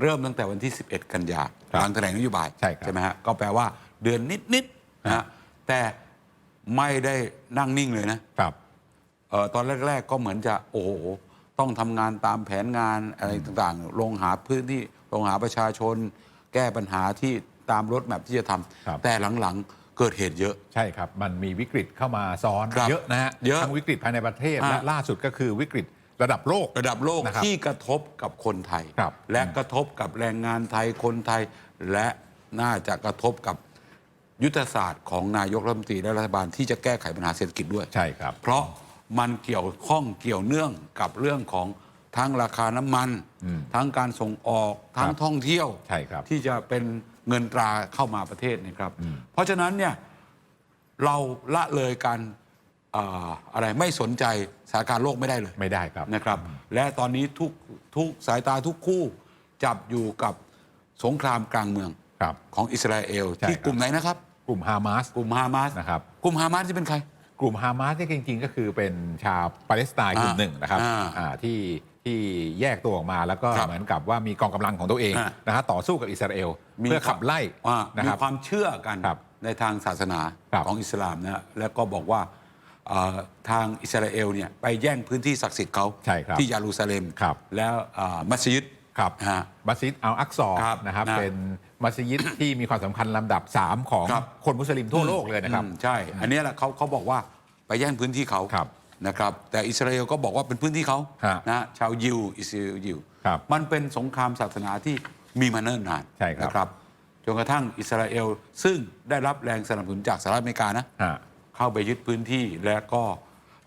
เริ่มตั้งแต่วันที่ 11 กันยาครับหลังแถลงนโยบายใช่ครับ ไหมฮะก็แปลว่าเดือนนิดๆนะฮะแต่ไม่ได้นั่งนิ่งเลยนะครับ เออตอนแรก ๆ ก็เหมือนจะโอ้โหต้องทำงานตามแผนงานอะไรต่างๆ ลงหาพื้นที่ลงหาประชาชน แก้ปัญหาที่ตามรถแมพที่จะทำครับ แต่หลังๆเกิดเหตุเยอะ ใช่ครับ มันมีวิกฤตเข้ามาซ้อนครับเยอะนะฮะเยอะทั้งวิกฤตภายในประเทศอ่าและล่าสุดก็คือวิกฤต ระดับโลก ระดับโลกนะครับที่กระทบกับคนไทย ครับ และกระทบกับแรงงานไทยคนไทย และน่าจะกระทบกับยุทธศาสตร์ของนายกรัฐมนตรีและรัฐบาลที่จะแก้ไขปัญหาเศรษฐกิจด้วย ใช่ครับ เพราะมันเกี่ยวข้องเกี่ยวเนื่องกับเรื่องของทั้งราคาน้ำมัน อืมทั้งการส่งออกทั้งครับท่องเที่ยว ใช่ครับที่จะเป็นเงินตราเข้ามาประเทศนะครับ อืม เพราะฉะนั้นเนี่ยเราละเลยการเอ่ออะไรไม่สนใจสถานการณ์โลกไม่ได้เลยไม่ได้ครับนะครับ และตอนนี้ทุกทุกสายตาทุกคู่จับอยู่กับสงครามกลางเมืองครับของอิสราเอลใช่ที่ครับกลุ่มไหนนะครับ กลุ่มฮามาสกลุ่มฮามาสนะครับกลุ่มฮามาสที่เป็นใคร กลุ่มฮามาสเนี่ยจริงๆ ก็คือเป็นชาวปาเลสไตน์กลุ่มอ่าหนึ่งนะครับอ่าอ่าที่ที่แยกตัวออกมาแล้วก็ครับเหมือนกับว่ามีกองกำลังของตัวเองอ่านะฮะต่อสู้กับอิสราเอลมีเพื่อขับไล่อ่านะมีครับความเชื่อกันครับในทางศาสนาครับของอิสลามนะแล้วก็บอกว่าเอ่อ ทางอิสราเอลเนี่ยไปแย่งพื้นที่ศักดิ์สิทธิ์เขาใช่ครับที่เยรูซาเล็มครับ แล้วอ่ามัสยิด ครับฮะมัสยิดอัลอักซอครับนะครับนะเป็นมัสยิดที่มีความสำคัญลำดับ 3 ของครับ คนมุสลิมทั่วโลกเลยนะครับ อืมใช่ อันเนี้ยแหละเขาเขาบอกว่าไปแย่งพื้นที่เขาครับนะครับ แต่อิสราเอลก็บอกว่าเป็นพื้นที่เขาฮะนะชาวยิวอิสราเอลยิว ครับมันเป็นสงครามศาสนาที่มีมาเนิ่นนานใช่ครับ นะครับจนกระทั่งอิสราเอลซึ่งได้รับแรงสนับสนุนจากสหรัฐอเมริกานะ ฮะ เข้าไปยึดพื้นที่และก็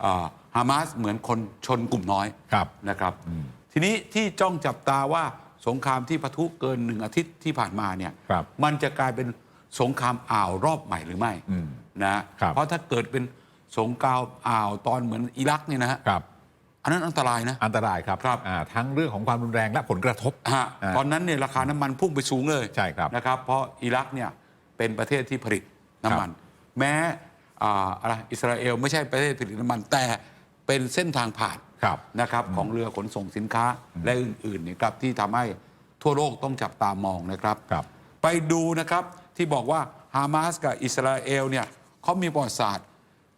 อ่าฮามาสเหมือนคนชนกลุ่มน้อยครับนะครับ ทีนี้ที่จ้องจับตาว่าสงครามที่ปะทุเกินหนึ่งอาทิตย์ที่ผ่านมาเนี่ยครับมันจะกลายเป็นสงครามอ่าวรอบใหม่หรือไม่อืมนะครับเพราะถ้าเกิดเป็นสงครามอ่าวตอนเหมือนอิรักเนี่ยนะฮะครับอันนั้นอันตรายนะอันตรายครับครับอ่าทั้งเรื่องของความรุนแรงและผลกระทบฮะอ่าตอนนั้นเนี่ยราคาน้ำมันพุ่งไปสูงเลยใช่ครับนะครับเพราะอิรักเนี่ยเป็นประเทศที่ผลิตน้ำมัน แม้ อ่าอะไรอิสราเอลไม่ใช่ประเทศผลิตน้ำมันแต่เป็นเส้นทางผ่านครับนะครับของเรือขนส่งสินค้าและอื่นๆเนี่ยครับที่ทำให้ทั่วโลกต้องจับตามองนะครับครับ ไปดูนะครับที่บอกว่าฮามาสกับอิสราเอลเนี่ยเขามีประวัติศาสตร์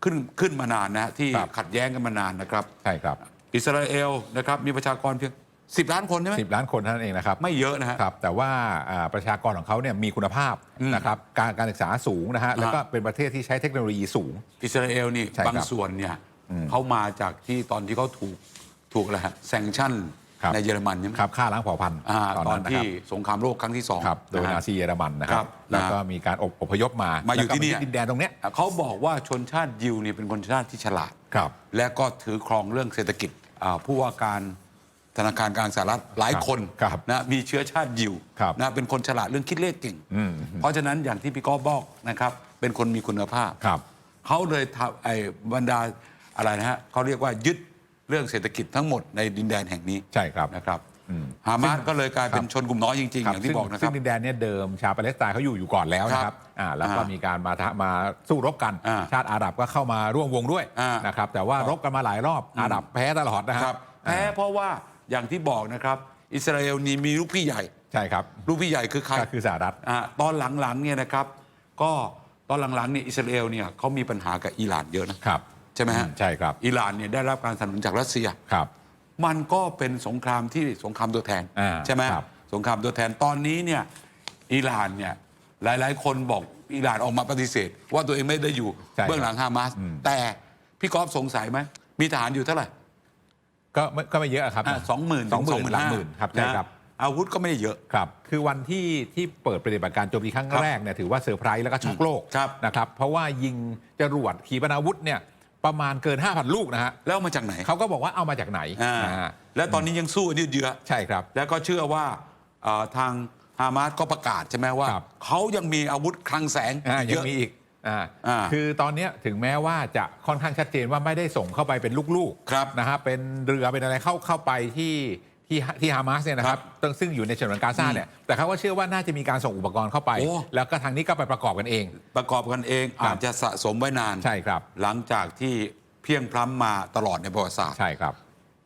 ขึ้นขึ้นมานานนะที่ครับขัดแย้งกันมานานนะครับใช่ครับ อิสราเอลนะครับมีประชากรเพียง 10ล้านคนใช่ไหม10ล้านคนเท่านั้นเองนะครับไม่เยอะนะฮะครับแต่ว่าอ่าประชากรของเขาเนี่ยมีคุณภาพอืมนะครับการการศึกษาสูงนะฮะแล้วก็เป็นประเทศที่ใช้เทคโนโลยีสูง อิสราเอลนี่ใช่ครับบางส่วนเนี่ยอืมเขามาจากที่ตอนที่เขาถูกถูกอะไรฮะแซงชั่นครับ ในเยอรมันใช่ไหมครับฆ่าล้างเผ่าพันธุ์อ่าตอนตอนั้นนนะคที่รับสงครามโลกครั้งที่สองครับโดยะฮะ นาซีเยอรมันนะคครัรับบแล้วก็นะมีการอพอพยพมามาอยู่ที่นี่แล้วก็ดินแดนตรงเนี้ยเขาบอกว่าชนชาติยิวนี่เป็นคนชาติที่ฉลาด ครับ และก็ถือครองเรื่องเศรษฐกิจอ่าผู้ว่าการ ธนาคารกลางสหรัฐหลายคนครับนะมีเชื้อชาติยิวครับนะเป็นคนฉลาดเรื่องคิดเลขเก่งอืมเพราะฉะนั้นอย่างที่พี่ก้อฟบอกนะครับเป็นคนมีคุณภาพครับเขาเลยทำไอ้บรรดาอะไรนะฮะเขาเรียกว่ายึดเรื่องเศรษฐกิจทั้งหมดในดินแดนแห่งนี้ใช่ครับนะครับอืมฮามาสก็เลยกลายเป็นครับชนกลุ่มน้อยจริงๆ อย่างที่ซึ่บอกนะคซึ่รับงดินแดนเนี่ยเดิมชาวปาเลสไตน์เขาอยู่อยู่ก่อนแล้วนะคครัรับบอ่าแล้วก็อ่ามีมีการมาทะมาสู้รบกันอ่าชาติอาหรับก็เข้ามาร่วมวงด้วยอ่านนะครับแต่ว่ารบกันมาหลายรอบอาหรับแพ้ตลอดนะคครัรับบแพ้เพราะว่า อย่างที่บอกนะครับ อิสราเอลนี่มีลูกพี่ใหญ่ ใช่ครับ ลูกพี่ใหญ่คือใครก็คือสหรัฐอ่าตอนหลังๆเนี่ยนะครับ ก็ตอนหลังๆเนี่ยอิสราเอลเนี่ยเขามีปัญหากับอิหร่านเยอะนะครับ ใช่ไหมฮะอืใช่ครับ อิหร่านเนี่ยได้รับการสนับสนุนจากรัสเซีย ครับ มันก็เป็นสงครามที่สงครามตัวแทนอ่าใช่ไหมครับ สงครามตัวแทนตอนนี้เนี่ยอิหร่านเนี่ยหลาย ๆ คนบอกอิหร่านออกมาปฏิเสธ ว่าตัวเองไม่ได้อยู่ใช่เบื้องหลังฮามาสอืมแต่พี่กอฟสงสัยไหมมีทหารอยู่เท่าไหร่ ก็ไม่ก็ไม่เยอะครับสองหมื่นสองหมื่นหลักหมื่นครับใช่ครับอาวุธก็ไม่ได้เยอะครับ คือวันที่ที่เปิดปฏิบัติการโจมตีครั้งครับแรกเนี่ยถือว่าเซอร์ไพรส์แล้วก็ช็อกโลกครับนะครับ เพราะว่ายิงจรวดขีปนาวุธเนี่ยประมาณเกิน 5,000 ลูกนะฮะแล้วเอามาจากไหนเขาก็บอกว่าเอามาจากไหนอ่าอ่าแล้วตอนนี้ยังสู้กันยืดเยื้อใช่ครับ แล้วก็เชื่อว่าเอ่อทางฮามาสก็ประกาศใช่ไหมว่าครับเขายังมีอาวุธคลังแสงอ่าเยยังอะมีอีก อ่าอ่าคือตอนเนี้ยถึงแม้ว่าจะค่อนข้างชัดเจนว่าไม่ได้ส่งเข้าไปเป็นลูกครับนะฮะเป็นเรือเป็นอะไรเข้าเข้าไปที่ที่ที่ฮามาสเนี่ยนะครับซึ่งซึ่งอยู่ในฉนวนกาซาเนี่ยแต่เขาก็เชื่อว่าน่าจะมีการส่งอุปกรณ์เข้าไป โอ้ แล้วก็ทางนี้ก็ไปประกอบกันเอง ประกอบกันเองครับอาจจะสะสมไว้นาน ใช่ครับ หลังจากที่เพียงพล้ำมาตลอดในประวัติศาสตร์ใช่ครับ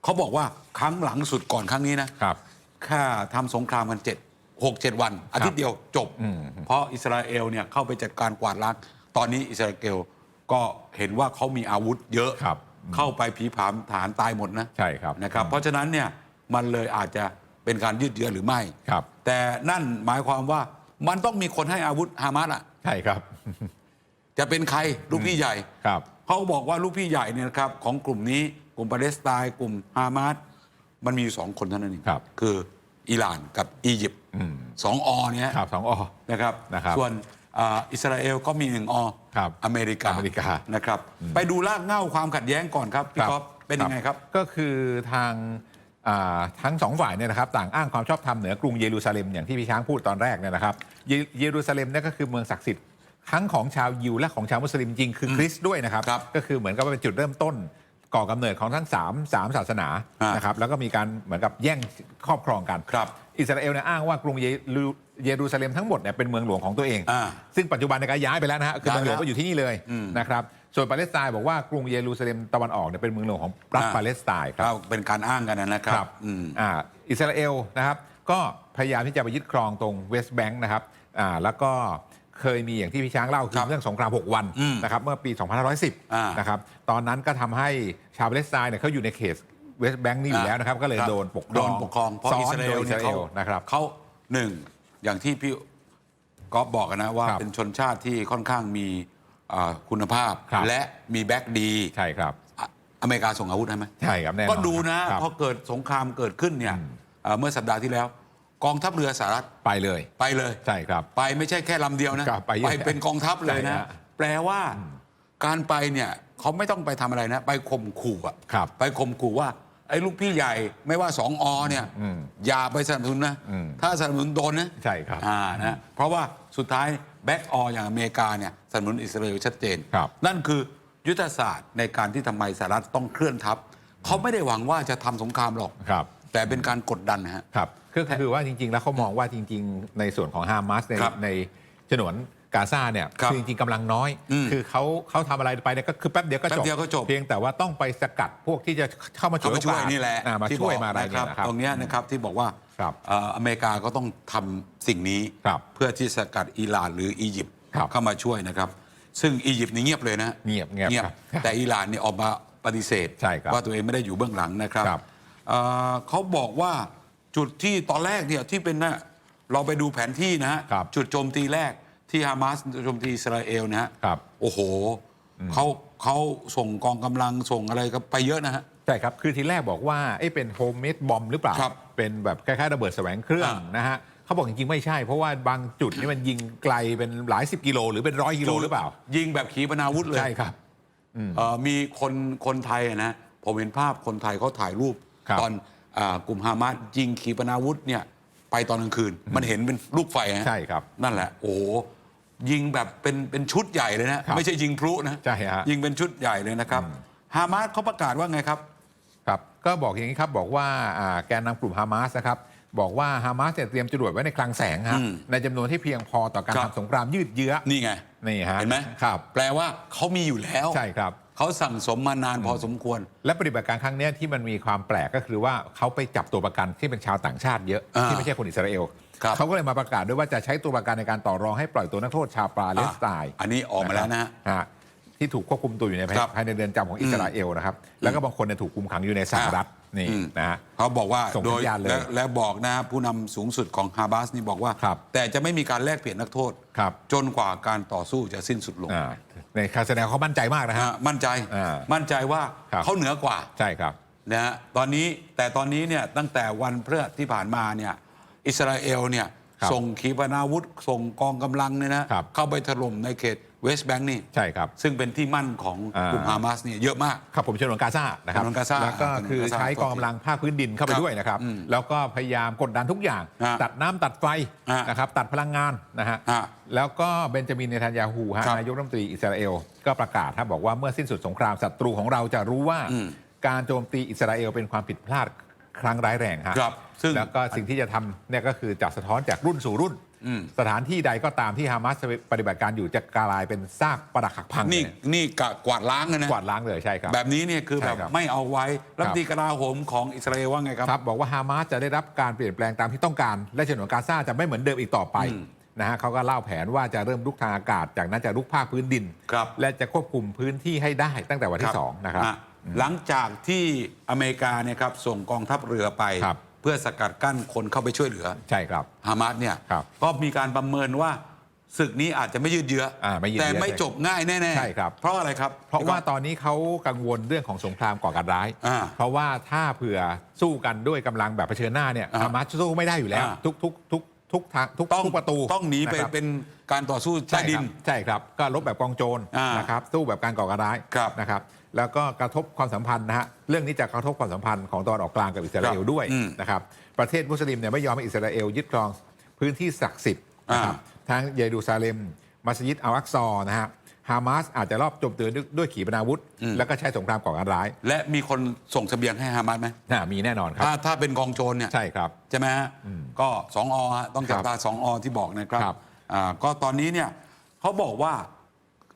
เขาบอกว่าครั้งหลังสุดก่อนครั้งนี้นะครับแค่ทำสงครามกันเจ็ดหกเจ็ดวัน อาทิตย์เดียวจบ อืม เพราะอิสราเอลเนี่ยเข้าไปจัดการกวาดล้าง ตอนนี้อิสราเอลก็เห็นว่าเขามีอาวุธเยอะครับ เข้าไปผีผามฐานตายหมดนะใช่ครับนะครับ เพราะฉะนั้นเนี่ยมันเลยอาจจะเป็นการยืดเยื้อหรือไม่ครับ แต่นั่นหมายความว่ามันต้องมีคนให้อาวุธฮามาสอะใช่ครับ จะเป็นใครลูกพี่ใหญ่ครับเขาบอกว่าลูกพี่ใหญ่เนี่ยนะครับของกลุ่มนี้กลุ่มปาเลสไตน์กลุ่มฮามาสมันมีอยู่สองคนเท่านั้นเองครับคืออิหร่านกับอียิปต์อืมสองอเนี่ยครับสองอนะครับนะครับส่วน อ่าอิสราเอลก็มีหนึ่งอครับอเมริกาอเมริกานะครับ ไปดูรากเหง้าความขัดแย้งก่อนครับพี่ก๊อฟเป็นยังไงครับ ก็คือทางอ่าทั้งสองฝ่ายเนี่ยนะครับต่างอ้างความชอบธรรมเหนือกรุงเยรูซาเล็มอย่างที่พี่ช้างพูดตอนแรกเนี่ยนะครับเยเยรูซาเล็มเนี่ยก็คือเมืองศักดิ์สิทธิ์ทั้งของชาวยิวและของชาวมุสลิมจริงคือคริสต์ด้วยนะครับ ครับก็คือเหมือนกับว่าเป็นจุดเริ่มต้นก่อกำเนิดของทั้งสามสามศาสนาอ่านนะครับแล้วก็มีการเหมือนกับแย่งครอบครองกัน ครับ อิสราเอลเนี่ยอ้างว่ากรุงเยรูเยรูซาเล็มทั้งหมดเนี่ยเป็นเมืองหลวงของตัวเอง อ่า ซึ่งปัจจุบันในยการย้ายไปแล้วนะฮะคือเมืองหลวงย้ายแล้วก็อยู่ที่นี่เลยอืม นะครับส่วนปาเลสไตน์บอกว่ากรุงเยรูซาเล็มตะวันออกเนี่ยเป็นเมืองหลวงของรัฐอ่าปาเลสไตน์ครับเราเป็นการอ้างกันนะครับอืม อ่าอิสราเอลนะครับ ก็พยายามที่จะไปยึดครองตรงเวสต์แบงค์นะครับอ่าแล้วก็เคยมีอย่างที่พี่ช้างเล่าคืครัอบเรื่องสงคราม 6 วันอืมนะครับเมื่อปี อ่า2510 นะครับ ตอนนั้นก็ทำให้ชาวปาเลสไตน์เนี่ยเขาอยู่ในเขต เวสต์แบงค์นี่อยู่แล้วนะครับ ก็เลยครับโดนปกครโดองนปกครองเพราะซ้อินสราเอโดลยอิสเนี่ยราเอเขาลนะครับเขาหนึ่งอย่างที่พี่ก๊อฟบอกนะว่าครับเป็นชนชาติที่ค่อนข้างมีอ่าคุณภาพครับและมีแบ็กดีใช่ครับอะอเมริกาส่งอาวุธให้ไหมใช่ครับแน่นอนก็ดูนะครับพอเกิดสงครามเกิดขึ้นเนี่ยเอ่อเมื่อสัปดาห์ที่แล้วกองทัพเรือสหรัฐไปเลย ไปเลยใช่ครับ ไปไม่ใช่แค่ลำเดียวนะครับไปเยอะเป็นกองทัพเลยใช่นะฮะแปลว่า การไปเนี่ยเขาไม่ต้องไปทำอะไรนะ ไปข่มขู่อะครับไปข่มขู่ว่าไอ้ลูกพี่ใหญ่ไม่ว่าสองอเนี่ยอืมอย่าไปสนับสนุนนะอืมถ้าสนับสนุนโดนนะใช่ครับอ่านะเพราะว่าสุดท้ายแบ็กอออย่างอเมริกาเนี่ยสนับสนุนอิสราเอลชัดเจนครับนั่นคือยุทธศาสตร์ในการที่ทำไมสหรัฐต้องเคลื่อนทัพเขาไม่ได้หวังว่าจะทำสงครามหรอกครับแต่เป็นการกดดันนะฮะครับก็คือว่าจริง ๆ แล้วเขามองว่าจริง ๆ ในส่วนของฮามาสในครับในฉนวน กาซาเนี่ยครับอจริงๆกำลังน้อย อืมคือเขาเขาทำอะไรไปเนี่ยก็คือแป๊บเดียวก็แป๊จบบเดียวก็จบ เพียงแต่ว่าต้องไปสกัดพวกที่จะเข้ามาฉเขาวยไปโอช่วยกาสนี่แหละอ่ามาที่ช่วยบอกมาอะไรนะคเนี่รัยบนะครับ ตรงเนี้ยนะครับที่บอกว่าครับเอ่ออเมริกาก็ต้องทำสิ่งนี้ ครับเพื่อที่สกัดอิหร่านหรืออียิปต์ครับเข้ามาช่วยนะครับ ซึ่งอียิปต์นี่เงียบเลยนะเงียบเงียบครับแต่อิหร่านนี่ออกมาปฏิเสธ ใช่ครับว่าตัวเองไม่ได้อยู่เบื้องหลังนะครับครับ เอ่อเขาบอกว่าจุดที่ตอนแรกเนี่ยที่เป็นนะเราไปดูแผนที่นะฮะครับ จุดโจมตีแรก ที่ฮามาสโจมตีอิสราเอลนะฮะครับ โอ้โหเขาเขาส่งกองกำลังส่งอะไรก็ไปเยอะนะฮะใช่ครับ คือทีแรกบอกว่าเอ๊ะเป็นโฮมเมดบอมหรือเปล่าครับเป็นแบบคล้ายๆระเบิดแสวงเครื่องอ่านนะฮะเขาบอกจริงๆ ไม่ใช่ เพราะว่าบางจุดนี่มันยิงไกลเป็นหลายสิบกิโลหรือเป็นร้อยกิโลหรือเปล่า ยิงแบบขีปนาวุธเลย ใช่ครับเอ่อมีคนคนไทยอะนะผมเห็นภาพคนไทยเขาถ่ายรูปครับตอนอากลุ่มฮามาสยิงขีปนาวุธเนี่ยไปตอนกลางคืน มันเห็นเป็นลูกไฟฮะใช่ครับ นั่นแหละ โอ้โห ยิงแบบเป็นเป็นชุดใหญ่เลยนะครับไม่ใช่ยิงพลุนะใช่ฮะยิงเป็นชุดใหญ่เลยนะครับฮามาสเขาประกาศว่าไงครับครับ ก็บอกอย่างนี้ครับบอกว่าอ่าแกนนำกลุ่มฮามาสนะครับบอกว่าฮามาสเนี่ยเตรียมจรวดไว้ในคลังแสงฮะอืมในจำนวนที่เพียงพอต่อการครับทำสงครามยืดเยื้อนี่ไงนี่ฮะเห็นไหมครับ แปลว่าเขามีอยู่แล้วใช่ครับเขาสั่งสมมานานพอสมควร และปฏิบัติการครั้งเนี้ยที่มันมีความแปลกก็คือว่าเขาไปจับตัวประกันที่เป็นชาวต่างชาติเยอะอ่าที่ไม่ใช่คนอิสราเอล ครับเขาก็เลยมาประกาศด้วยว่าจะใช้ตัวประกันในการต่อรองให้ปล่อยตัวนักโทษชาวปาเลสไตน์อันนี้ออกมาแล้วนะฮะฮะที่ถูกควบคุมตัวอยู่ในครับภายในเรือนจำของอิสราเอลนะครับ แล้วก็บางคนเนี่ยถูกคุมขังอยู่ในสหรัฐนี่อืม นะฮะ เขาบอกว่าส่งโดสัยญญาณเลยและและบอกนะผู้นำสูงสุดของฮาบาสนี่บอกว่า ครับแต่จะไม่มีการแลกเปลี่ยนนักโทษ ครับ จนกว่าการต่อสู้จะสิ้นสุดลงอ่าในการแสดงเขามั่นใจมากนะฮะ อ่ามั่นใจอ่ามั่นใจว่าครับ เขาเหนือกว่า ใช่ครับ นะฮะตอนนี้แต่ตอนนี้เนี่ยตั้งแต่วันพฤหัสที่ผ่านมาเนี่ย อิสราเอลเนี่ยครับส่งขีปนาวุธ ส่งกองกำลังเนี่ยนะครับ เข้าไปถล่มในเขตเวสต์แบงก์นี่ ใช่ครับ ซึ่งเป็นที่มั่นของอ่ากลุ่มฮามาสเนี่ยเยอะมาก ครับผมชนวนกาซานะครับฉนวนกาซาแล้วก็คือฉนวนกาซาใช้กองกำลังภาคพื้นดินเข้าไปครับด้วยนะครับ อืมแล้วก็พยายามกดดันทุกอย่าง ฮะตัดน้ำตัดไฟฮะนะครับตัดพลังงานนะฮะฮะแล้วก็เบนจามินเนทันยาฮูฮะครับนายกรัฐมนตรีอิสราเอล ก็ประกาศครับบอกว่าเมื่อสิ้นสุดสงครามศัตรูของเราจะรู้ว่า อืม การโจมตีอิสราเอลเป็นความผิดพลาด ครั้งร้ายแรงฮะครับซึ่ง แล้วก็สิ่งที่จะทำเนี่ยก็คือจะสะท้อนจากรุ่นสู่รุ่น อืม สถานที่ใดก็ตามที่ฮามาสปฏิบัติการอยู่จะกลายเป็นซากปรักหักพังนี่เลยนี่กะกวาดล้างเลยนะ กวาดล้างเลยใช่ครับ แบบนี้เนี่ยคือใช่แบบครับไม่เอาไว้รัฐมนตรีกลาโหมของอิสราเอลว่าไงครับ ครับบอกว่าฮามาสจะได้รับการเปลี่ยนแปลงตามที่ต้องการ และฉนวนกาซาจะไม่เหมือนเดิมอีกต่อไปอืมนะฮะเขาก็เล่าแผนว่าจะเริ่มลุกทางอากาศ จากนั้นจะลุกภาคพื้นดิน ครับและจะควบคุมพื้นที่ให้ได้ตั้งแต่วันที่2นะครับ อ่ หลังจากที่อเมริกาเนี่ยครับส่งกองทัพเรือไปครับเพื่อสกัดกั้นคนเข้าไปช่วยเหลือใช่ครับฮามาสเนี่ยครับก็มีการประเมินว่าศึกนี้อาจจะไม่ยืดเยื้ออาไม่ยืดเยื้แต่อไม่จบง่ายแน่ๆใช่ครับ เพราะอะไรครับ เพราะว่าตอนนี้เขากังวลเรื่องของสงครามก่อการร้าย อ่าเพราะว่าถ้าเผื่อสู้กันด้วยกำลังแบบเผชิญหน้าเนี่ยอ่าฮามาสสู้ไม่ได้อยู่แล้ว อ่า ทุกทุกทุกทุกทางทุกต้องทุกประตูต้องหนีไปะครับ เป็น การต่อสู้ใต้ใช่ดิคนรับใช่ครับก็ลบแบบกองโจรอ่านนะครับสู้แบบการก่อการร้ายครับนะครับ แล้วก็กระทบความสัมพันธ์นะฮะเรื่องนี้จะกระทบความสัมพันธ์ของตอนออกกลางกับอิสราเอลครับด้วยอืมนะครับประเทศมุสลิมเนี่ยไม่ยอมให้อิสราเอลยึดครองพื้นที่ศักดิ์สิทธิ์นะครับอ่ทั้งเยรูซาเล็ม มัสยิดอัลอักซอร์นะฮะฮามาสอาจจะรอบโจมตีด้วยด้วยขีปนาวุธแล้วก็ใช้สงครามก่อการร้ายและมีคนส่งเสบียงให้ฮามาสไหมน่ามีแน่นอนครับ ถ้าถ้าเป็นกองโจรเนี่ยใช่ครับ ใช่ไหมฮะก็สองอฮะต้องจับครับตาสองอที่บอกนะครับ ครับอ่า ก็ตอนนี้เนี่ยเขาบอกว่า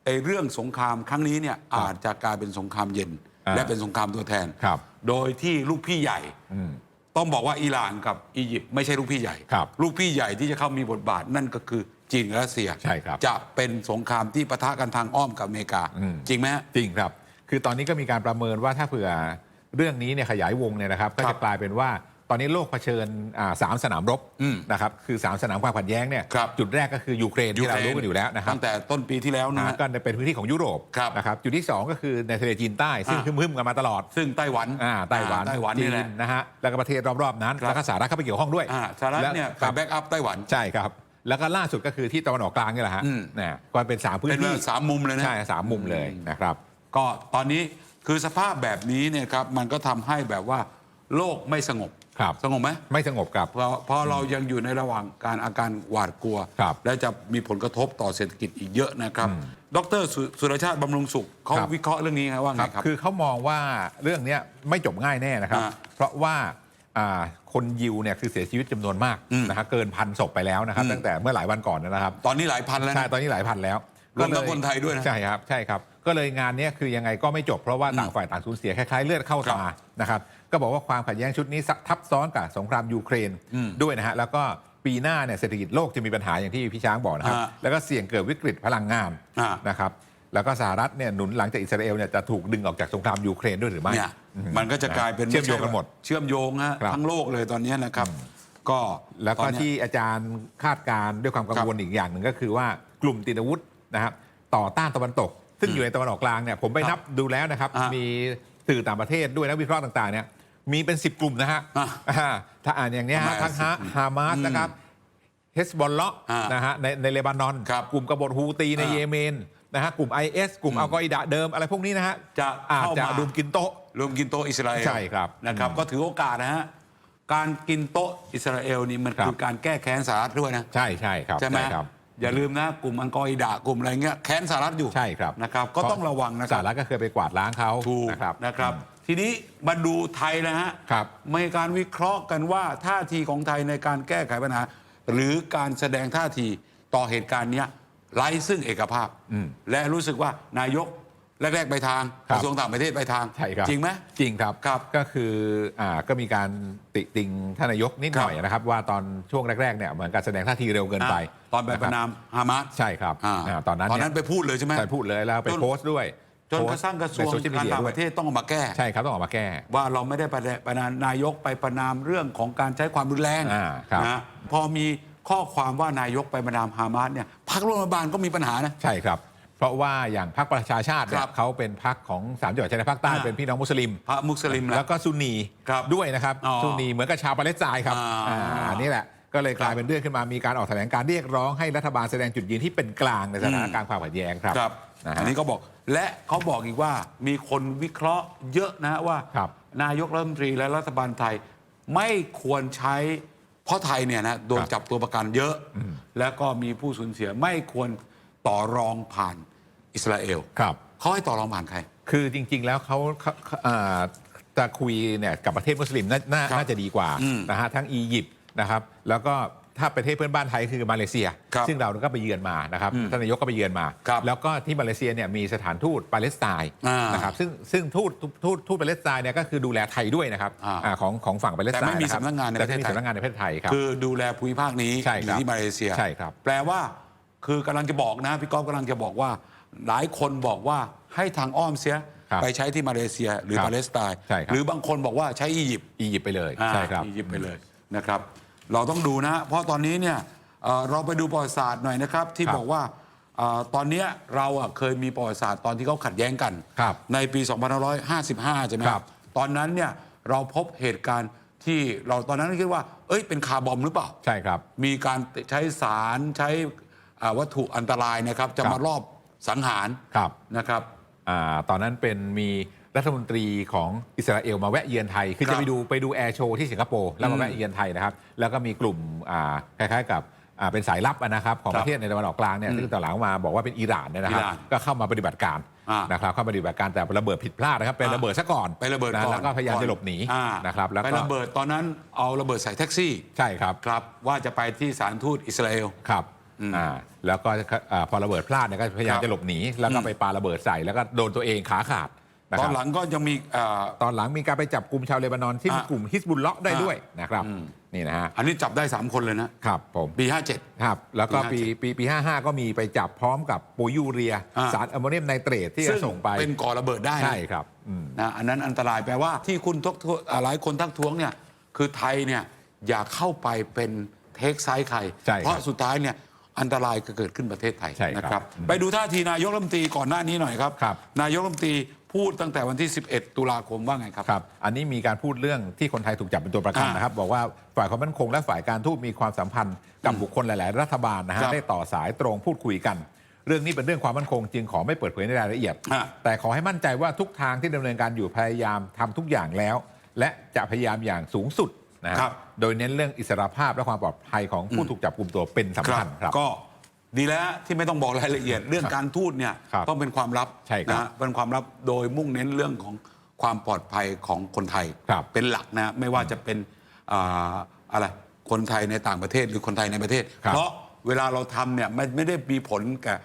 ไอ้เรื่องสงครามครั้งนี้เนี่ยอาจจะกลายเป็นสงครามเย็นอ่าและเป็นสงครามตัวแทน ครับ โดยที่ลูกพี่ใหญ่ อืม ต้องบอกว่าอิหร่านกับอียิปต์ไม่ใช่ลูกพี่ใหญ่ ครับลูกพี่ใหญ่ที่จะเข้ามีบทบาทนั่นก็คือจีนกับรัสเซีย ใช่ครับ จะเป็นสงครามที่ปะทะกันทางอ้อมกับอเมริกาอืมจริงไหมฮะ จริงครับ คือตอนนี้ก็มีการประเมินว่าถ้าเผื่อเรื่องนี้เนี่ยขยายวงเนี่ยนะครับ ก็ครัจะบกลายเป็นว่า ตอนนี้โลกเผชิญอ่าสามสนามรบอืมนะครับคือสามสนามความขัดแย้งเนี่ยครับ จุดแรกก็คือยูเครนที่เรารู้กันอยู่แล้วนะครับ ตั้งแต่ต้นปีที่แล้วนะนะฮะ ก็เป็นพื้นที่ของยุโรปครับ นะครับจุดที่ 2 ก็คือในทะเลจีนใต้ ซึ่งอ่า พึ่มๆกันมาตลอดซึ่งไต้หวันอ่าไต้หวันอ่าไต้หวันจีนี่แหละ นนะฮะแล้วก็ประเทศรอบๆนั้นครับ แล้วก็สหรัฐเข้าไปเกี่ยวข้องด้วยอ่าสหรัฐเนี่ยคไปรับแบ็กอัพไต้หวัน ใช่ครับ แล้วก็ล่าสุดก็คือที่ตะวันออกกลางนี่แหละฮะอืม นะก็เป็นสามพื้นเป็นที่ว่าสามมุมเลยนะ ใช่สามมุมเลยนะครับ ก็ตอนนี้คือสภาพแบบนี้เนี่ยครับมันก็ทำให้แบบว่าโลกไม่สงบ ครับ สงบไหมไม่สงบกับเพราะเพราะเรายังอยู่ในระหว่างการอาการหวาดกลัว ครับและจะมีผลกระทบต่อเศรษฐกิจอีกเยอะนะครับ ดรสุสุรชาติบำรุงสุขเขาครับ วิเคราะห์เรื่องนี้ไงว่าไงครับ คือเขามองว่าเรื่องเนี้ยไม่จบง่ายแน่นะครับ อ่าเพราะว่าอ่าคนยิวเนี่ยคือเสียชีวิตจำนวนมากอืมนะฮะเกินพันศพไปแล้วนะครับ อืม ตั้งแต่เมื่อหลายวันก่อนนะครับตอนนี้หลายพันแล้วใช่นะ ตอนนี้หลายพันแล้วรวมทั้งก็เลคนไทยด้วยนะ ใช่ครับใช่ครับ ก็เลยงานเนี้ยคือยังไงก็ไม่จบเพราะว่าต่างฝ่ายต่างสูญเสียคล้ายๆเลือดเข้าครับตานะครับก็บอกว่าความขัดแย้งชุดนี้ทับซ้อนกับสงครามยูเครนอืมด้วยนะฮะแล้วก็ปีหน้าเนี่ยเศรษฐกิจโลกจะมีปัญหาอย่างที่พี่ช้างบอกนะครับอ่าแล้วก็เสี่ยงเกิดวิกฤตพลังงานอ่านะครับแล้วก็สหรัฐเนี่ยหนุนหลังจากอิสราเอลเนี่ยจะถูกดึงออกจากสงครามยูเครนด้วยหรือไม่เนี่ยมันก็จะกลายเป็นเชื่อมโยงกันหมดเชื่อมโยงฮะครับทั้งโลกเลยตอนนี้นะครับก็แล้วตก็อนเนี้ยที่อาจารย์คาดการณ์ด้วยความกังวลอีกอย่างหนึ่งก็คือว่ากลุ่มติดอาวุธนะครับต่อต้านตะวันตก ซึ่งอยู่ในตะวันออกกลางเนี่ยผมไปครับนับดูแล้วนะครับ อ่ามีมีสื่อต่างประเทศด้วยนักวิเคราะห์ต่างๆเนี่ยมีเป็น 10 กลุ่มนะฮะอ่าอ่าถ้าอ่านอย่างเนี้ยทำไมฮะอะทั้งฮะ10ฮามาสนะครับเฮสบอลเลาะอ่านนะฮะในในเลบานอน ครับกลุ่มกบฏฮูตีในอ่าเยเมนนะฮะกลุ่ม IS กลุ่มอัลกออิดะเดิมอะไรพวกนี้นะฮะจะอาจเข้าจะมา รุมกินโต๊ะ รวมกินโต๊ะอิสราเอลใช่ครับนะครับ ก็ถือโอกาสนะฮะการกินโต๊ะอิสราเอลนี่มันครับ คือการแก้แค้นสหรัฐด้วยนะ ใช่ใช่ครับใช่ไหมครับ อย่าลืมนะกลุ่มอังกออิดะกลุ่มอะไรเงี้ยแค้นสหรัฐอยู่ใช่ครับนะครับ ก็ต้องระวังนะคสรัหบรัฐก็เคยไปกวาดล้างเขาถูกนะครับ นะครับ ทีนี้มาดูไทยนะฮะครับ มีการวิเคราะห์กันว่าท่าทีของไทยในการแก้ไขปัญหา หรือการแสดงท่าทีต่อเหตุการณ์เนี้ยไร้ซึ่งเอกภาพอืมและรู้สึกว่านายก แรกๆไปทางครักบระทรวงต่างประเทศไปทางใช่ครับจริงไหมจริงครับครับก็คืออ่าก็มีการติติงท่านนายกนิดหน่อยครับนะครับ ว่าตอนช่วงแรกๆเนี่ยเหมือนการแสดงท่าทีเร็วเกินไปอะตอนไปประนามฮามาสใช่ครับอ่าอ่าตอนนั้นตอนเนี่นั้นยไปพูดเลยใช่ไหมใช่พูดเลยแล้วไปจนโพสต์ด้วยจนโพกสระต์ทั่งกระทรวงในโซเชียลมีการเดียต่างด้ปวยระเทศต้องออกมาแก้ใช่ครับต้องออกมาแก้ ว่าเราไม่ได้ประเดประนามนายกไปประนามเรื่องของการใช้ความรุนแรงอ่าครับนะพอมีข้อความว่านายกไปประนามฮามาสเนี่ยพรรคร่วมรัฐบาลก็มีปัญหานะใช่ครับ เพราะว่าอย่างพรรคประชาชาติเนี่ครัยบเขาเป็นพรรคของสามจังหวัดชายแดนภาคใต้อ่า เป็นพี่น้องมุสลิม พระมุสลิมแล้วก็ซุนนีครับด้วยนะครับอ๋อซุนนีเหมือนกับชาวปาเลสไตน์ครับอ่าอ่านี่แหละก็เลยกลายเป็นเรื่องขึ้นมามีการออกแถลงการเรียกร้องให้รัฐบาลแสดงจุดยืนที่เป็นกลางในสถานการณ์ความขัดแย้งครับครับนะฮะอันนี้ก็บอกและเขาบอกอีกว่ามีคนวิเคราะห์เยอะนะฮะว่า ครับ นายกรัฐมนตรีและรัฐบาลไทยไม่ควรใช้เพราะไทยเนี่ยนะโดนครับจับตัวประกันเยอะ แล้วก็มีผู้สูญเสียไม่ควร ต่อรองผ่านอิสราเอลครับ เขาให้ต่อรองผ่านใคร คือจริง ๆ แล้วเขาเขาเขาอ่าจะคุยเนี่ยกับประเทศมุสลิมนานาครับน่าจะดีกว่าอืมนะฮะทั้งอียิปต์นะครับ แล้วก็ถ้าประเทศเพื่อนบ้านไทยคือมาเลเซีย ครับซึ่งเราก็ไปเยือนมานะครับท่านนายกก็ไปเยือนมา ครับแล้วก็ที่มาเลเซียเนี่ยมีสถานทูตปาเลสไตน์อ่านนะครับซึ่งซึ่งทูตทูตทูตปาเลสไตน์เนี่ยก็คือดูแลไทยด้วยนะครับอ่าอ่าของของฝั่งปาเลสไตน์แต่ไม่มีะครับสำนักงานในแต่ประเทศไม่มีไทยสำนักงานในประเทศไทยครับ คือดูแลภูมิภาคนี้ใช่อครับยู่ที่มาเลเซีย ใช่ครับ แปลว่า คือกำลังจะบอกนะพี่ก๊อฟกำลังจะบอกว่า หลายคนบอกว่าให้ทางอ้อมเสียครับไปใช้ที่มาเลเซียหรือครับปาเลสไตน์ใช่ครับ หรือบางคนบอกว่าใช้อียิปต์อียิปต์ไปเลยอ่าใช่ครับ อียิปต์ไปเลยนะครับ เราต้องดูนะ เพราะตอนนี้เนี่ยเอ่อเราไปดูประวัติศาสตร์หน่อยนะครับ ที่ครับบอกว่าเอ่อตอนเนี้ยเราอะเคยมีประวัติศาสตร์ตอนที่เขาขัดแย้งกัน ครับในปี 2555 ใช่ไหมครับ ตอนนั้นเนี่ยเราพบเหตุการณ์ที่เราตอนนั้นคิดว่า เอ้ยเป็นคาร์บอมหรือเปล่า ใช่ครับ มีการใช้สารใช้อ่า วัตถุอันตรายนะครับจะครับมารอบสังหารครับนะครับอ่าตอนนั้นเป็นมีรัฐมนตรีของอิสราเอลมาแวะเยือนไทย คือครับจะไปดูไปดูแอร์โชว์ที่สิงคโปร์แล้วมาแวะเยือนไทยนะครับ แล้วก็มีกลุ่มอ่าคล้ายๆกับอ่าเป็นสายลับอะนะครับของครัปบระเทศในตะวันออกกลางเนี่ยซึ่งตอนหลังมาบอกว่าเป็นอิหร่านเนี่ยนะครับอิหร่านก็เข้ามาปฏิบัติการอ่านนะครับเข้ามาปฏิบัติการแต่ระเบิดผิดพลาดนะครับเป็นอ่าระเบิดซะก่อนไประเบิดนะก่อนแล้วก็พยายามจะหลบหนีอ่านะครับแล้วไประก็เบิดตอนนั้นเอาระเบิดใส่แท็กซี่ใช่ครับครับว่าจะไปที่สถารทูตอิสราเอลครับ อืมอ่าแล้วก็อ่าพอระเบิดพลาดเนี่ยก็พยายามครับจะหลบหนีแล้วก็ไปปาระเบิดใส่แล้วก็โดนตัวเองขาขาดนะตคอรันบหลังก็ยังมีอ่าตอนหลังมีการไปจับกลุ่มชาวเลบานอนที่มีอะ กลุ่มฮิสบุลเลาะห์ได้อะด้วยนะครับอืมนี่นะฮะอันนี้จับได้ 3 คนเลยนะครับผม ปี 57 ครับ แล้วก็ปี ปีปีปี55 ก็มีไปจับพร้อมกับปุ๋ยยูเรีย อะสารแอมโมเนียมไนเตรตที่จะซึ่งส่งไปเป็นก่อระเบิดได้นะ ใช่ครับอืม นะอันนั้นอันตรายแปลว่าที่คุณทกทวอ่าหลายคนทักท้วงเนี่ยคือไทยเนี่ยอย่าเข้าไปเป็นเทคไซส์ใคร ใช่ครับเพราะสุดท้ายเนี่ย อันตรายก็เกิดขึ้นประเทศไทยใช่ครับนะครับอืมไปดูท่าทีนายกรัฐมนตรีก่อนหน้านี้หน่อยครับ ครับ นายกรัฐมนตรีพูดตั้งแต่วันที่ 11 ตุลาคมว่าไงครับ ครับ อันนี้มีการพูดเรื่องที่คนไทยถูกจับเป็นตัวประกันอ่านนะครับ บอกว่าฝ่ายความมั่นคงและฝ่ายการทูตมีความสัมพันธ์กับบุคคลหลาย ๆ รัฐบาลนะคฮะรับได้ต่อสายตรงพูดคุยกัน เรื่องนี้เป็นเรื่องความมั่นคงจึงขอไม่เปิดเผยในรายละเอียดอะแต่ขอให้มั่นใจว่าทุกทางที่ดำเนินการอยู่พยายามทำทุกอย่างแล้ว และจะพยายามอย่างสูงสุด นะฮะครับโดยเน้นเรื่องอิสรภาพและความปลอดภัยของผู้ถูกจับกลุ่มตัวเป็นสำคัญครับ ก็ดีแล้วที่ไม่ต้องบอกรายละเอียดเรื่องการทูตเนี่ยครับต้องเป็นความลับใช่ครับนะเป็นความลับโดยมุ่งเน้นเรื่องของความปลอดภัยของคนไทย ครับเป็นหลักนะไม่ว่าจะเป็นอ่าอะไรคนไทยในต่างประเทศหรือคนไทยในประเทศ ครับเพราะเวลาเราทำเนี่ยมันไม่ได้มีผลกับ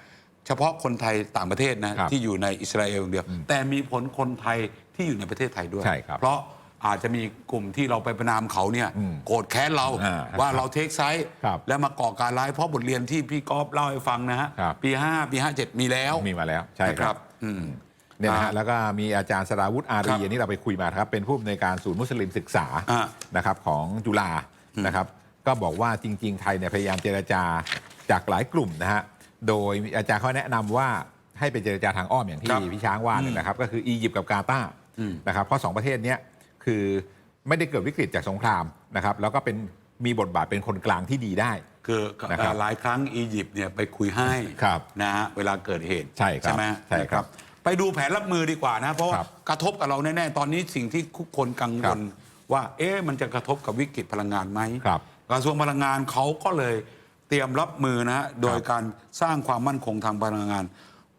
เฉพาะคนไทยต่างประเทศนะครับที่อยู่ในอิสราเอลอย่างเดียว แต่มีผลคนไทยที่อยู่ในประเทศไทยด้วย ใช่ครับ เพราะ อาจจะมีกลุ่มที่เราไปประนามเขาเนี่ยอืมโกรธแค้นเราอ่าว่าเราเทคไซส์ครับแล้วมาก่อการร้ายเพราะบทเรียนที่พี่ก๊อฟเล่าให้ฟังนะฮะครับปี5ปี57 มีแล้วมีมาแล้วใช่นะครับอืมเนี่ยนะอ่าฮะแล้วก็มีอาจารย์สราวุฒิอาครัรีบอันนี้เราไปคุยมานะครับเป็นผู้อำนวยการศูนย์มุสลิมศึกษาอ่านะครับของจุฬานะครับ ก็บอกว่าจริง ๆ ไทยเนี่ยพยายามเจรจาจากหลายกลุ่มนะฮะโดยอาจารย์เขาแนะนำว่าให้ไปเจรจาทางอ้อมอย่างครัที่บพี่ช้างว่าเนี่ยนะครับ ก็คืออียิปต์กับกาตาร์อืมนะครับเพราะสองประเทศเนี้ย คือไม่ได้เกิดวิกฤตจากสงครามนะครับ แล้วก็เป็นมีบทบาทเป็นคนกลางที่ดีได้ คือนะครับหลายครั้งอียิปต์เนี่ยไปคุยให้ครับนะฮะเวลาเกิดเหตุใช่ครับไหมใช่ครับนะไปดูแผนรับมือดีกว่านะเพราะว่าครับกระทบกับเราแน่ๆตอนนี้สิ่งที่ทุกคนกังควรัลบว่า เอ๊ะมันจะกระทบกับวิกฤตพลังงานไหมครับกระทรวงพลังงานเขาก็เลยเตรียมรับมือนะฮะโดยการสร้างความมั่นคงทางพลังงาน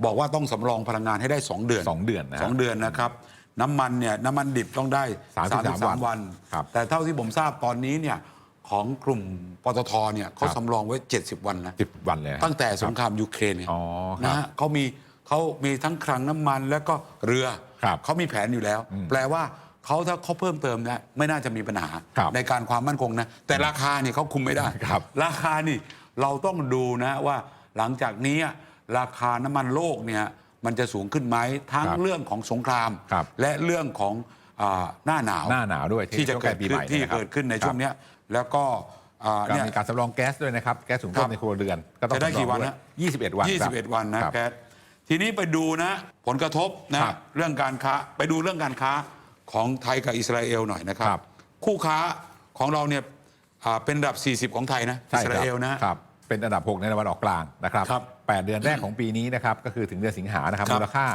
บอกว่าต้องสำรองพลังงานให้ได้ 2 เดือน สองเดือนนะฮะ สองเดือนนะครับ น้ำมันเนี่ยน้ำมันดิบต้องได้33 33วัน ครับแต่เท่าที่ผมทราบตอนนี้เนี่ยของกลุ่มปตทเนี่ยเขาครับสำรองไว้ 70 วันนะสิบวันเลยนะตั้งแต่สงครามยูเครนเนี่ยอ๋อครับนะฮะเขามีเขามีทั้งคลังน้ำมันแล้วก็เรือครับเขามีแผนอยู่แล้ว แปลว่าเขาถ้าเขาเพิ่มเติมนะไม่น่าจะมีปัญหาครับในการความมั่นคงนะแต่ราคาเนี่ยเขาคุมไม่ได้ครับ ราคานี่เราต้องดูนะว่าหลังจากนี้ราคาน้ำมันโลกเนี่ย มันจะสูงขึ้นไหมทั้งครับเรื่องของสงครามครับและเรื่องของอาหน้าหนาวหน้าหนาวด้วยที่จะช่วงเกิดปีขึ้ใหนม่ที่ยนะครับเกิดขึ้นในครับช่วงเนี้ยแล้วก็อ่าก็เนี่ยมีการสำรองแก๊สด้วยนะครับ แก๊สสูงต้ครันบในครัวเรือน ก็ต้องจะได้สำรองกี่วันด้วยนะ21 วันครับ21 วันนะครับแก๊สทีนี้ไปดูนะผลกระทบนะครับเรื่องการค้าไปดูเรื่องการค้าของไทยกับอิสราเอลหน่อยนะครับครับคู่ค้าของเราเนี่ยอ่าเป็นอันดับ 40 ของไทยนะอิใช่สครารับเอลนะครับเป็นอันดับ 6 ในตะวันออกกลางนะครับครับ 8 เดือนแรกของปีนี้นะครับ ก็คือถึงเดือนสิงหานะครับครับมูลค่า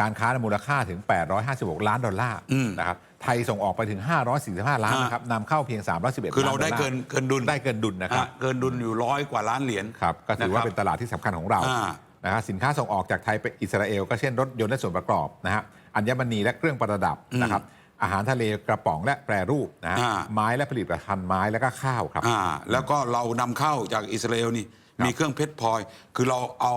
การค้ามูลค่าถึง 856 ล้านดอลลาร์อืมนะครับไทยส่งออกไปถึง 545 ล้านอ่านนะครับนำเข้าเพียง 311คือเราล้นได้ดอลลเกินเกินดุล ได้เกินดุลนะครับ อะเกินดุลอยู่ร้อยกว่าล้านเหรียญ ครับก็ถือว่าเป็นนะคตรับลาดที่สำคัญของเราอ่านะครับสินค้าส่งออกจากไทยไปอิสราเอล ก็เช่นรถยนต์และส่วนประกอบนะฮะอัญมณีและเครื่องประดับนะครับอาหารทะเลกระป๋องและแปรรูปนะฮะอ่า ไม้และผลิตภัณฑ์ไม้แล้วก็ข้าวครับ อ่าแล้วก็เรานำเข้าจากอิสราเอลนี่ครับ มีเครื่องเพชรพลอย คือเราเอา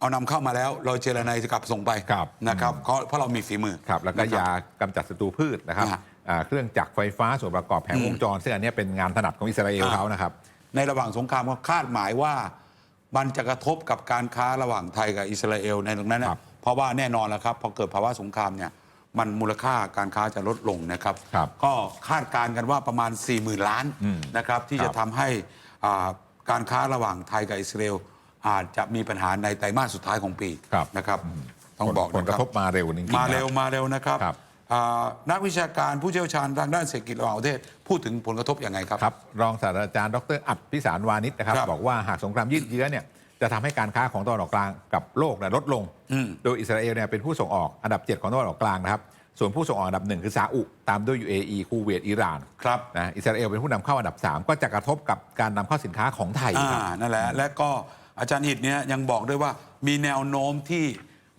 เอานำเข้ามาแล้ว เราเจรนายกลับส่งไปครับ นะครับเพราะเพราะเรามีฝีมือ ครับแล้วก็นะครับยากำจัดศัตรูพืชนะครับอ่าอ่าเครื่องจักรไฟฟ้าส่วนประกอบแผงวงจร ซึ่งอันเนี้ยเป็นงานถนัดของอิสราเอลอ่า เขานะครับ ในระหว่างสงครามก็คาดหมายว่า มันจะกระทบกับการค้าระหว่างไทยกับอิสราเอลในตรงนั้นนะครับ เพราะว่าแน่นอนแล้วครับพอเกิดภาวะสงครามเนี่ยมันมูลค่าการค้าจะลดลงนะครับ ครับก็คาดการณ์กันว่าประมาณ 4 0,000 ล้านอืมนะครับที่ครับจะทำให้อ่า การค้าระหว่างไทยกับอิสราเอลอาจจะมีปัญหาในไตรมาสสุดท้ายของปีครับนะครับต้องบอกผลนะกคระรับทบมาเร็วจริงๆมานะเร็วมาเร็วนะครับครับอ่านักวิชาการผู้เชี่ยวชาญทางด้านเศรษฐกิจระหว่างประเทศ พูดถึงผลกระทบอย่างไงครับครับ รองศาสตราจารย์ดรอัดพิสารวานิชนะครับครับบอกว่าหากสงครามยืดเยื้อเนี่ยจะทำให้การค้าของตะวันออกกลางกับโลกเนี่ยลดลงอืมโดยอิสราเอลเนี่ยเป็นผู้ส่งออกอันดับ 7 ของตะวันออกกลางนะครับ ส่วนผู้ส่งออกอันดับหนึ่งคือซาอุ ตามด้วย UAE คูเวตอิหร่านครับนะอิสราเอลเป็นผู้นำเข้าอันดับ 3 ก็จะกระทบกับการนำเข้าสินค้าของไทยอ่าครับ นั่นแหละและก็อาจารย์หิตเนี่ยยังบอกด้วยว่ามีแนวโน้มที่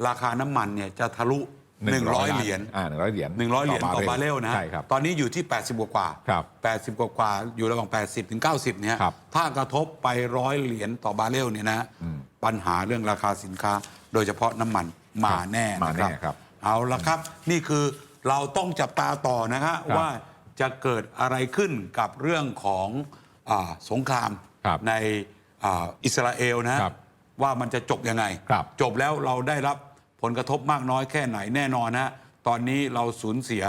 ราคาน้ำมันเนี่ยจะทะลุ 100 เหรียญ อ่าหนึ่งร้อยเหรียญ100 เหรียญต่อบาร์เรลนะฮะใช่ครับ ตอนนี้อยู่ที่ 80 กว่ากว่าครับ80 กว่ากว่าอยู่ระหว่าง 80 ถึง 90 เนี่ย ครับถ้ากระทบไปร้อยเหรียญต่อบาร์เรลเนี่ยนะ อืมปัญหาเรื่องราคาสินค้า โดยเฉพาะน้ำมันมาแน่มานะแน่ครับ เอาละครับ นี่คือเราต้องจับตาต่อนะฮะครับว่าจะเกิดอะไรขึ้นกับเรื่องของอาสงครามครับในอ่าอิสราเอลนะครับว่ามันจะจบยังไงครับจบแล้วเราได้รับผลกระทบมากน้อยแค่ไหนแน่นอนนะฮะตอนนี้เราสูญเสีย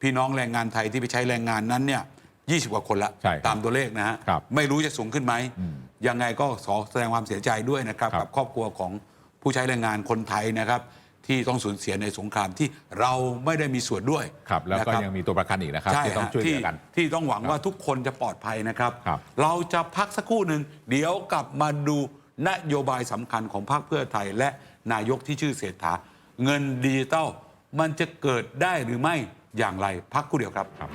พี่น้องแรงงานไทยที่ไปใช้แรงงานนั้นเนี่ย20 กว่าคนละใช่ครับตามตัวเลขนะฮะครับไม่รู้จะสูงขึ้นไหมอืมยังไงก็ขอแสดงความเสียใจด้วยนะครับครับ กับครอบครัวของผู้ใช้แรงงานคนไทยนะครับ ที่ต้องสูญเสียในสงครามที่เราไม่ได้มีส่วนด้วยครับแล้วก็นะยังมีตัวประกันอีกนะครับใช่ที่ต้องฮะช่วยเหลืที่อกันที่ต้องหวังว่าทุกคนจะปลอดภัยนะครับครับ เราจะพักสักครู่หนึ่งเดี๋ยวกลับมาดูนโยบายสำคัญของพรรคเพื่อไทย และนายกที่ชื่อเศรษฐา เงินดิจิตอลมันจะเกิดได้หรือไม่อย่างไรพักครู่เดียวครับ